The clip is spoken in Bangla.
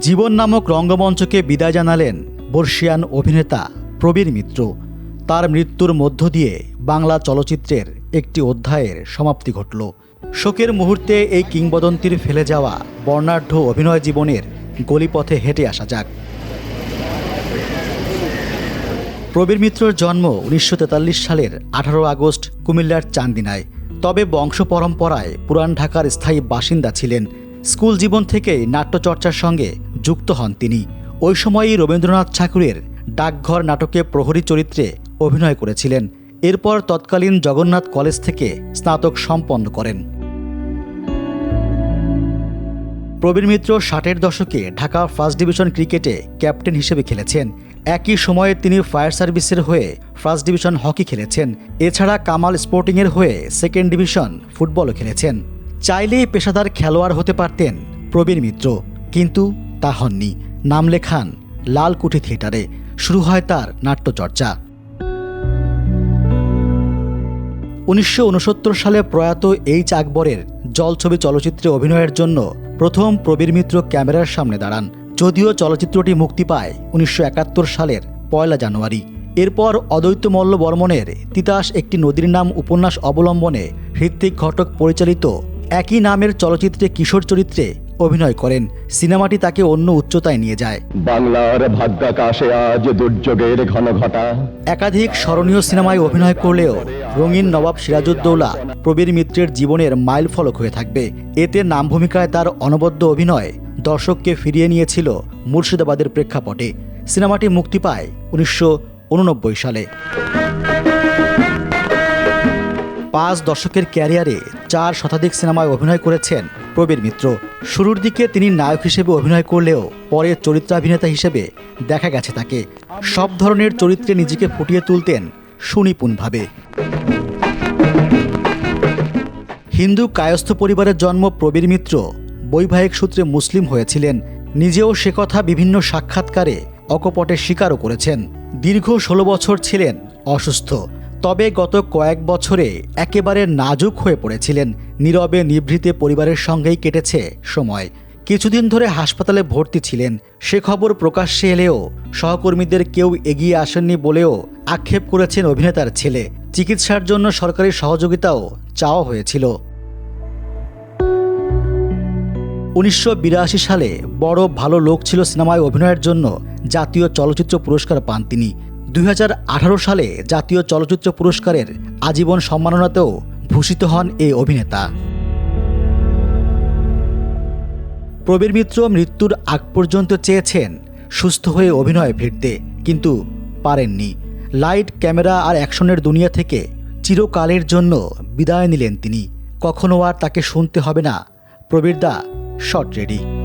জীবন নামক রঙ্গমঞ্চকে বিদায় জানালেন বর্ষিয়ান অভিনেতা প্রবীর মিত্র। তার মৃত্যুর মধ্য দিয়ে বাংলা চলচ্চিত্রের একটি অধ্যায়ের সমাপ্তি ঘটল। শোকের মুহূর্তে এই কিংবদন্তির ফেলে যাওয়া বর্ণাঢ্য অভিনয় জীবনের গলিপথে হেঁটে আসা যাক। প্রবীর মিত্রর জন্ম উনিশশো তেতাল্লিশ সালের আঠারো আগস্ট কুমিল্লার চান্দিনায়। তবে বংশ পরম্পরায় পুরান ঢাকার স্থায়ী বাসিন্দা ছিলেন। স্কুল জীবন থেকেই নাট্যচর্চার সঙ্গে যুক্ত হন তিনি। ওই সময়ই রবীন্দ্রনাথ ঠাকুরের ডাকঘর নাটকে প্রহরী চরিত্রে অভিনয় করেছিলেন। এরপর তৎকালীন জগন্নাথ কলেজ থেকে স্নাতক সম্পন্ন করেন। প্রবীর মিত্র ষাটের দশকে ঢাকা ফার্স্ট ডিভিশন ক্রিকেটে ক্যাপ্টেন হিসেবে খেলেছেন। একই সময়ে তিনি ফায়ার সার্ভিসের হয়ে ফার্স্ট ডিভিশন হকি খেলেছেন। এছাড়া কামাল স্পোর্টিংয়ের হয়ে সেকেন্ড ডিভিশন ফুটবলও খেলেছেন। চাইলেই পেশাদার খেলোয়াড় হতে পারতেন প্রবীর মিত্র। কিন্তু তা হননি নাম লেখান লালকুঠি থিয়েটারে। শুরু হয় তার নাট্যচর্চা। উনিশশো উনসত্তর সালে প্রয়াত এইচ আকবরের জলছবি চলচ্চিত্রে অভিনয়ের জন্য প্রথম প্রবীর মিত্র ক্যামেরার সামনে দাঁড়ান। যদিও চলচ্চিত্রটি মুক্তি পায় উনিশশো একাত্তর সালের পয়লা জানুয়ারি। এরপর অদ্বৈত মল্ল বর্মনের তিতাস একটি নদীর নাম উপন্যাস অবলম্বনে হৃত্বিক ঘটক পরিচালিত একই নামের চলচ্চিত্রে কিশোর চরিত্রে অভিনয় করেন। সিনেমাটি তাকে অন্য উচ্চতায় নিয়ে যায়। বাংলার ভাগ্যাকাশে আজ দুর্যোগের ঘন ঘটা একাধিক স্মরণীয় সিনেমায় অভিনয় করলেও রঙিন নবাব সিরাজউদ্দৌলা প্রবীর মিত্রের জীবনের মাইল ফলক হয়ে থাকবে। এতে নাম ভূমিকায় তার অনবদ্য অভিনয় দর্শককে ফিরিয়ে নিয়েছিল মুর্শিদাবাদের প্রেক্ষাপটে। সিনেমাটি মুক্তি পায় উনিশশো উননব্বই সালে। পাঁচ দশকের ক্যারিয়ারে চার শতাধিক সিনেমায় অভিনয় করেছেন প্রবীর মিত্র। শুরুর দিকে তিনি নায়ক হিসেবে অভিনয় করলেও পরে চরিত্রাভিনেতা হিসেবে দেখা গেছে তাকে। সব ধরনের চরিত্রে নিজেকে ফুটিয়ে তুলতেন সুনিপুণভাবে হিন্দু কায়স্থ পরিবারের জন্ম প্রবীর মিত্র বৈবাহিক সূত্রে মুসলিম হয়েছিলেন। নিজেও সে কথা বিভিন্ন সাক্ষাৎকারে অকপটে স্বীকারও করেছেন। দীর্ঘ ষোলো বছর ছিলেন অসুস্থ। তবে গত কয়েক বছরে একেবারে নাজুক হয়ে পড়েছিলেন। নীরবে নিভৃতে পরিবারের সঙ্গেই কেটেছে সময়। কিছুদিন ধরে হাসপাতালে ভর্তি ছিলেন। সে খবর প্রকাশ্যে এলেও সহকর্মীদের কেউ এগিয়ে আসেননি বলেও আক্ষেপ করেছেন অভিনেতার ছেলে। চিকিৎসার জন্য সরকারি সহযোগিতাও চাওয়া হয়েছিল। উনিশশো বিরাশি সালে বড় ভালো লোক ছিল সিনেমায় অভিনয়ের জন্য জাতীয় চলচ্চিত্র পুরস্কার পান তিনি। দুই হাজার আঠারো সালে জাতীয় চলচ্চিত্র পুরস্কারের আজীবন সম্মাননাতেও ভূষিত হন এই অভিনেতা। প্রবীর মিত্র মৃত্যুর আগ পর্যন্ত চেয়েছেন সুস্থ হয়ে অভিনয়ে ফিরতে, কিন্তু পারেননি। লাইট, ক্যামেরা আর অ্যাকশনের দুনিয়া থেকে চিরকালের জন্য বিদায় নিলেন তিনি। কখনো আর তাকে শুনতে হবে না। প্রবীরদা শর্ট রেডি।